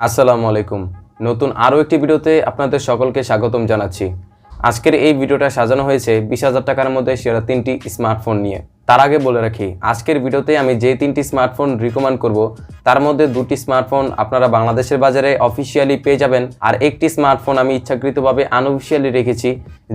আসসালামু আলাইকুম। নতুন আরও একটি ভিডিওতে আপনাদের সকলকে স্বাগতম জানাচ্ছি। আজকের এই ভিডিওটা সাজানো হয়েছে বিশ হাজার টাকার মধ্যে সেরা তিনটি স্মার্টফোন নিয়ে। তার আগে বলে রাখি, আজকের ভিডিওতে আমি যে তিনটি স্মার্টফোন রিকমেন্ড করব, তার মধ্যে দুটি স্মার্টফোন আপনারা বাংলাদেশের বাজারে অফিসিয়ালি পেয়ে যাবেন, আর একটি স্মার্টফোন আমি ইচ্ছাকৃতভাবে আনঅফিসিয়ালি রেখেছি,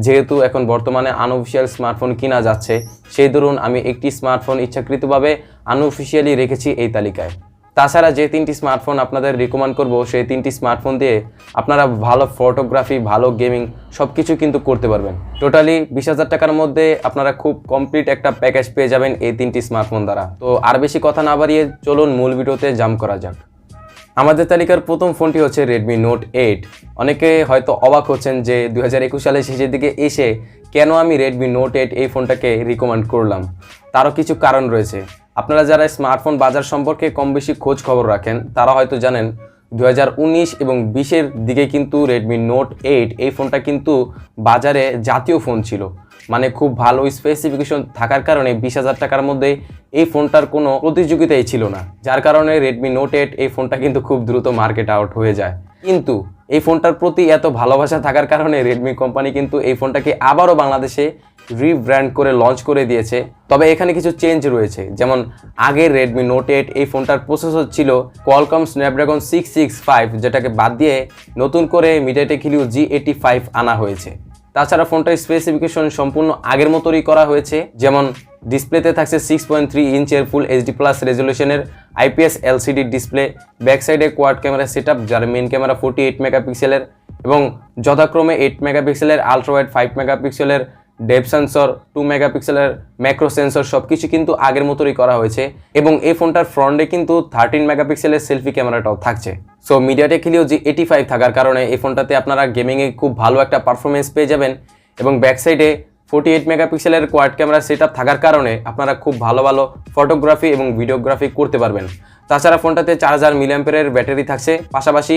যেহেতু এখন বর্তমানে আনঅফিসিয়াল স্মার্টফোন কিনা যাচ্ছে, সেই দরুন আমি একটি স্মার্টফোন ইচ্ছাকৃতভাবে আনঅফিসিয়ালি রেখেছি এই তালিকায়। তাছাড়া যে তিনটি স্মার্টফোন আপনাদের রিকমেন্ড করব, সেই তিনটি স্মার্টফোন দিয়ে আপনারা ভালো ফটোগ্রাফি ভালো গেমিং সব কিছু কিন্তু করতে পারবেন। টোটালি বিশ হাজার টাকার মধ্যে আপনারা খুব কমপ্লিট একটা প্যাকেজ পেয়ে যাবেন এই তিনটি স্মার্টফোন দ্বারা। তো আর বেশি কথা না বাড়িয়ে চলুন মূল ভিডিওতে জাম করা যাক। আমাদের তালিকার প্রথম ফোনটি হচ্ছে রেডমি নোট এইট অনেকে হয়তো অবাক হচ্ছেন যে দু হাজার একুশ সালের শেষের দিকে এসে কেন আমি রেডমি নোট এইট এই ফোনটাকে রিকমেন্ড করলাম। তারও কিছু কারণ রয়েছে। আপনারা যারা স্মার্টফোন বাজার সম্পর্কে কম বেশি খোঁজ খবর রাখেন, তারা হয়তো জানেন দু হাজার উনিশ এবং বিশের দিকে কিন্তু রেডমি নোট এইট এই ফোনটা কিন্তু বাজারে জাতীয় ফোন ছিল। মানে খুব ভালো স্পেসিফিকেশন থাকার কারণে বিশ হাজার টাকার মধ্যে এই ফোনটার কোনো প্রতিযোগিতাই ছিল না। যার কারণে রেডমি নোট এইট এই ফোনটা কিন্তু খুব দ্রুত মার্কেট আউট হয়ে যায়। কিন্তু এই ফোনটার প্রতি এত ভালোবাসা থাকার কারণে রেডমি কোম্পানি কিন্তু এই ফোনটাকে আবারও বাংলাদেশে রিব্র্যান্ড করে লঞ্চ করে দিয়েছে। তবে এখানে কিছু চেঞ্জ রয়েছে। যেমন আগের রেডমি নোট এইট এই ফোনটার প্রসেসর ছিল Qualcomm Snapdragon six six five যেটাকে বাদ দিয়ে নতুন করে MediaTek Helio G eighty five আনা হয়েছে। তাছাড়া ফোনটার স্পেসিফিকেশন সম্পূর্ণ আগের মতোই করা হয়েছে। যেমন ডিসপ্লেতে থাকছে সিক্স পয়েন্ট থ্রি ইঞ্চের ফুল এইচডি প্লাস রেজলিউশনের আইপিএস এলসিডি ডিসপ্লে ব্যাক সাইডে কোয়াড ক্যামেরা সেট আপ যার মেন ক্যামেরা ফোর্টি এইট মেগাপিক্সেলের এবং যথাক্রমে এইট মেগাপিক্সেলের আলট্রাওয়াইড ফাইভ মেগাপিক্সেলের ডেপ সেন্সর টু মেগাপিক্সেলের ম্যাক্রো সেন্সর সব কিছু কিন্তু আগের মতোই করা হয়েছে এবং এই ফোনটার ফ্রন্টে কিন্তু থার্টিন মেগাপিক্সেলের সেলফি ক্যামেরাটাও থাকছে। So MediaTek Helio G eighty five থাকার কারণে এই ফোনটাতে আপনারা গেমিংয়ে খুব ভালো একটা পারফরমেন্স পেয়ে যাবেন এবং ব্যাক সাইডে ফোর্টি এইট মেগাপিক্সেলের কোয়াড ক্যামেরা সেট আপ থাকার কারণে আপনারা খুব ভালো ভালো ফটোগ্রাফি এবং ভিডিওগ্রাফি করতে পারবেন। তাছাড়া ফোনটাতে চার হাজার মিলিয়াম্পের ব্যাটারি থাকছে, পাশাপাশি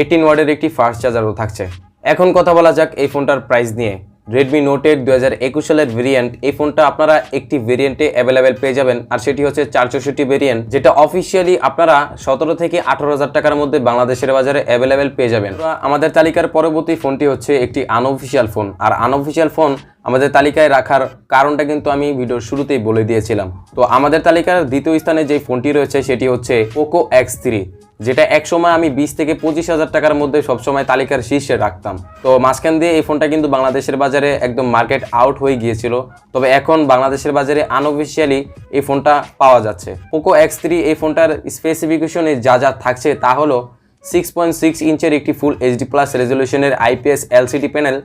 এইটিন ওয়ার্ডের একটি ফাস্ট চার্জারও থাকছে। এখন কথা বলা যাক এই ফোনটার প্রাইস নিয়ে। রেডমি নোট দু হাজার একুশ সালের ভেরিয়েন্ট এই ফোনটা আপনারা একটি ভেরিয়েন্টে অ্যাভেলেবেল পেয়ে যাবেন। আর সেটি হচ্ছে চার চৌষট্টি ভেরিয়েন্ট যেটা অফিসিয়ালি আপনারা সতেরো থেকে আঠারো হাজার টাকার মধ্যে বাংলাদেশের বাজারে অ্যাভেলেবেল পেয়ে যাবেন। আমাদের তালিকার পরবর্তী ফোনটি হচ্ছে একটি আনঅফিসিয়াল ফোন আর আনঅফিসিয়াল ফোন আমাদের তালিকায় রাখার কারণটা কিন্তু আমি ভিডিওর শুরুতেই বলে দিয়েছিলাম। তো আমাদের তালিকার দ্বিতীয় স্থানে যে ফোনটি রয়েছে, সেটি হচ্ছে পোকো এক্স থ্রি যেটা এক সময় আমি বিশ থেকে পঁচিশ হাজার টাকার মধ্যে সবসময় তালিকার শীর্ষে রাখতাম। তো মাঝখান দিয়ে এই ফোনটা কিন্তু বাংলাদেশের বাজারে একদম মার্কেট আউট হয়ে গিয়েছিল। তবে এখন বাংলাদেশের বাজারে আনঅফিসিয়ালি এই ফোনটা পাওয়া যাচ্ছে। পোকো এক্স থ্রি এই ফোনটার স্পেসিফিকেশনে যা যা থাকছে তা হলো সিক্স পয়েন্ট সিক্স ইঞ্চের একটি ফুল এইচডি প্লাস রেজলিউশনের আইপিএস এলসিডি প্যানেল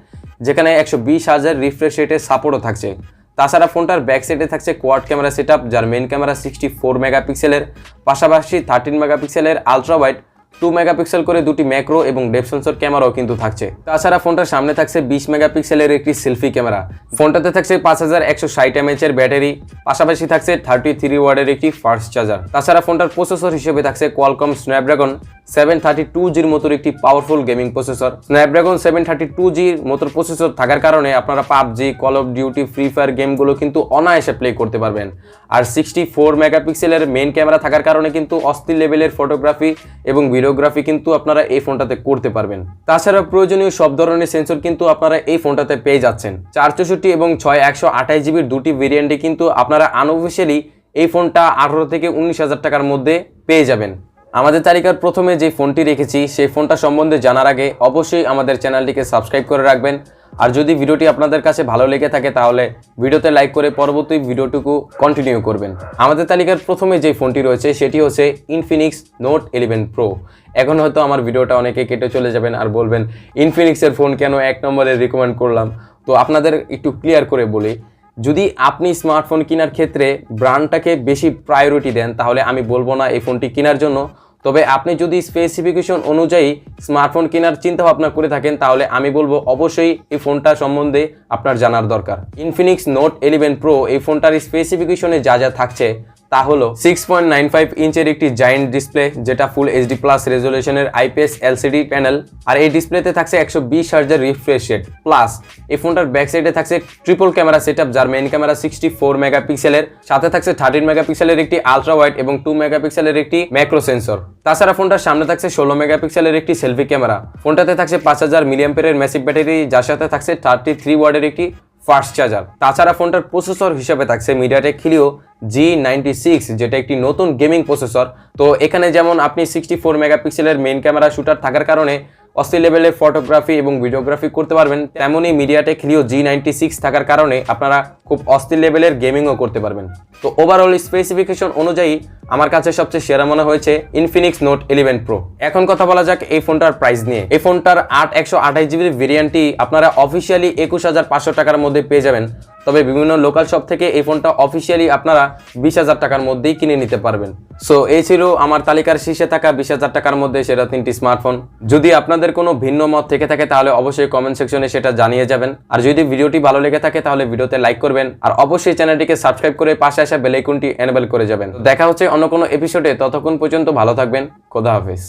যেখানে একশো বিশ হাজার রিফ্রেশ রেটের সাপোর্টও থাকছে। তাছাড়া ফোনটার ব্যাক সাইডে থাকছে কোয়াড ক্যামেরা সেট যার মেন ক্যামেরা সিক্সটি ফোর মেগাপিক্সেলের পাশাপাশি থার্টিন মেগাপিক্সেলের আলট্রা ওয়াইড টু মেগাপিক্সেল করে দুটি ম্যাক্রো এবং ডেপ সেন্সর ক্যামেরাও কিন্তু থাকছে। তাছাড়া ফোনটার সামনে থাকছে বিশ মেগাপিক্সেলের একটি সেলফি ক্যামেরা। ফোনটাতে থাকছে পাঁচ হাজার একশো ষাট এমএচ এর ব্যাটারি, পাশাপাশি থাকছে থার্টি থ্রি ওয়ার্ডের একটি ফাস্ট চার্জার। তাছাড়া ফোনটার প্রসেসর হিসেবে থাকছে Qualcomm Snapdragon seven thirty two জির মতোর একটি powerful gaming processor Snapdragon seven thirty two জির মতোর প্রসেসর থাকার কারণে আপনারা PUBG call of duty free fire গেমগুলো কিন্তু অনায়াসে প্লে করতে পারবেন। আর সিক্সটি ফোর মেগাপিক্সেলের মেন ক্যামেরা থাকার কারণে কিন্তু অস্থির লেভেলের ফটোগ্রাফি এবং ভিডিওগ্রাফি কিন্তু আপনারা এই ফোনটাতে করতে পারবেন। তাছাড়া প্রয়োজনীয় সব ধরনের সেন্সর কিন্তু আপনারা এই ফোনটাতে পেয়ে যাচ্ছেন। চার চৌষট্টি এবং ছয় একশো আঠাশ জিবির দুটি ভেরিয়েন্টে কিন্তু আপনারা আনঅফিসিয়ালি এই ফোনটা আঠারো থেকে উনিশ হাজার টাকার মধ্যে পেয়ে যাবেন। আমাদের তালিকার প্রথমে যে ফোনটি রেখেছি, সেই ফোনটা সম্বন্ধে জানার আগে অবশ্যই আমাদের চ্যানেলটিকে সাবস্ক্রাইব করে রাখবেন। আর যদি ভিডিওটি আপনাদের কাছে ভালো লেগে থাকে, তাহলে ভিডিওতে লাইক করে পরবর্তী ভিডিওটুকু কন্টিনিউ করবেন। আমাদের তালিকার প্রথমে যে ফোনটি রয়েছে, সেটি হচ্ছে ইনফিনিক্স নোট ইলেভেন প্রো এখন হয়তো আমার ভিডিওটা অনেকে কেটে চলে যাবেন আর বলবেন ইনফিনিক্সের ফোন কেন এক নম্বরে রিকমেন্ড করলাম? তো আপনাদের একটু ক্লিয়ার করে বলি, যদি আপনি স্মার্টফোন কেনার ক্ষেত্রে ব্র্যান্ডটাকে বেশি প্রায়োরিটি দেন, তাহলে আমি বলব না এই ফোনটি কেনার জন্য। তবে আপনি যদি স্পেসিফিকেশন অনুযায়ী স্মার্টফোন কেনার চিন্তা ভাবনা করে থাকেন, তাহলে আমি বলব অবশ্যই এই ফোনটা সম্বন্ধে আপনার জানার দরকার। ইনফিনিক্স নোট ইলেভেন প্রো এই ফোনটার স্পেসিফিকেশনে যা যা থাকছে তা হলো সিক্স পয়েন্ট নাইন ফাইভ ইঞ্চের একটি জায়েন্ট ডিসপ্লে যেটা ফুল এইচডি প্লাস রেজলিউশনের আইপিএস এলসিডি প্যানেল আর এই ডিসপ্লেতে থাকছে একশো বিশ হার্জের রিফ্রেশ রেট প্লাস এই ফোনটার ব্যাক সাইডে থাকছে ট্রিপল ক্যামেরা সেট যার মেইন ক্যামেরা সিক্সটি ফোর মেগাপিক্সেলের সাথে থাকছে থার্টিন মেগাপিক্সেলের একটি আলট্রা ওয়াইড এবং টু মেগাপিক্সেলের একটি ম্যাক্রো সেন্সর তাছাড়া ফোনটার সামনে থাকছে ষোলো মেগাপিক্সেলের একটি সেলফি ক্যামেরা ফোনটাতে থাকছে পাঁচ হাজার মিলিয়াম্পের ম্যাসিভ ব্যাটারি যার সাথে থাকছে থার্টি থ্রি ওয়ার্ডের একটি ফাস্ট চার্জার। তাছাড়া ফোনটার প্রসেসর হিসেবে থাকছে মিডিয়াটেক খিলিও জি সিক্স যেটা একটি নতুন গেমিং প্রসেসর। তো এখানে যেমন আপনি সিক্সটি ফোর মেগাপিক্সেলের মেন ক্যামেরা শুটার থাকার কারণে অস্থির লেভেলের ফটোগ্রাফি এবং ভিডিওগ্রাফি করতে পারবেন, তেমনই মিডিয়াটেক খিলিও জি সিক্স থাকার কারণে আপনারা খুব অস্থির লেভেলের গেমিংও করতে পারবেন। তো ওভারঅল স্পেসিফিকেশন অনুযায়ী আমার কাছে সবচেয়ে সেরা মনে হয়েছে ইনফিনিক্স নোট ইলেভেন প্রো এখন কথা বলা যাক এই ফোনটার প্রাইস নিয়ে। এই ফোনটার আট একশো আঠাশ জিবির ভেরিয়েন্টটি আপনারা অফিসিয়ালি একুশ হাজার পাঁচশো টাকার মধ্যে পেয়ে যাবেন। তবে বিভিন্ন লোকাল শপ থেকে এই ফোনটা অফিসিয়ালি আপনারা বিশ হাজার টাকার মধ্যেই কিনে নিতে পারবেন। সো এই ছিল আমার তালিকার শীর্ষে থাকা বিশ হাজার টাকার মধ্যে সেরা তিনটি স্মার্টফোন যদি আপনাদের কোনো ভিন্ন মত থেকে থাকে, তাহলে অবশ্যই কমেন্ট সেকশনে সেটা জানিয়ে যাবেন। আর যদি ভিডিওটি ভালো লেগে থাকে, তাহলে ভিডিওতে লাইক করবেন আর অবশ্যই চ্যানেলটিকে সাবস্ক্রাইব করে পাশে আসা বেলাইকনটি এনেবল করে যাবেন। দেখা হচ্ছে অন্য কোনো এপিসোডে ততক্ষণ পর্যন্ত ভালো থাকবেন। খোদা হাফেজ।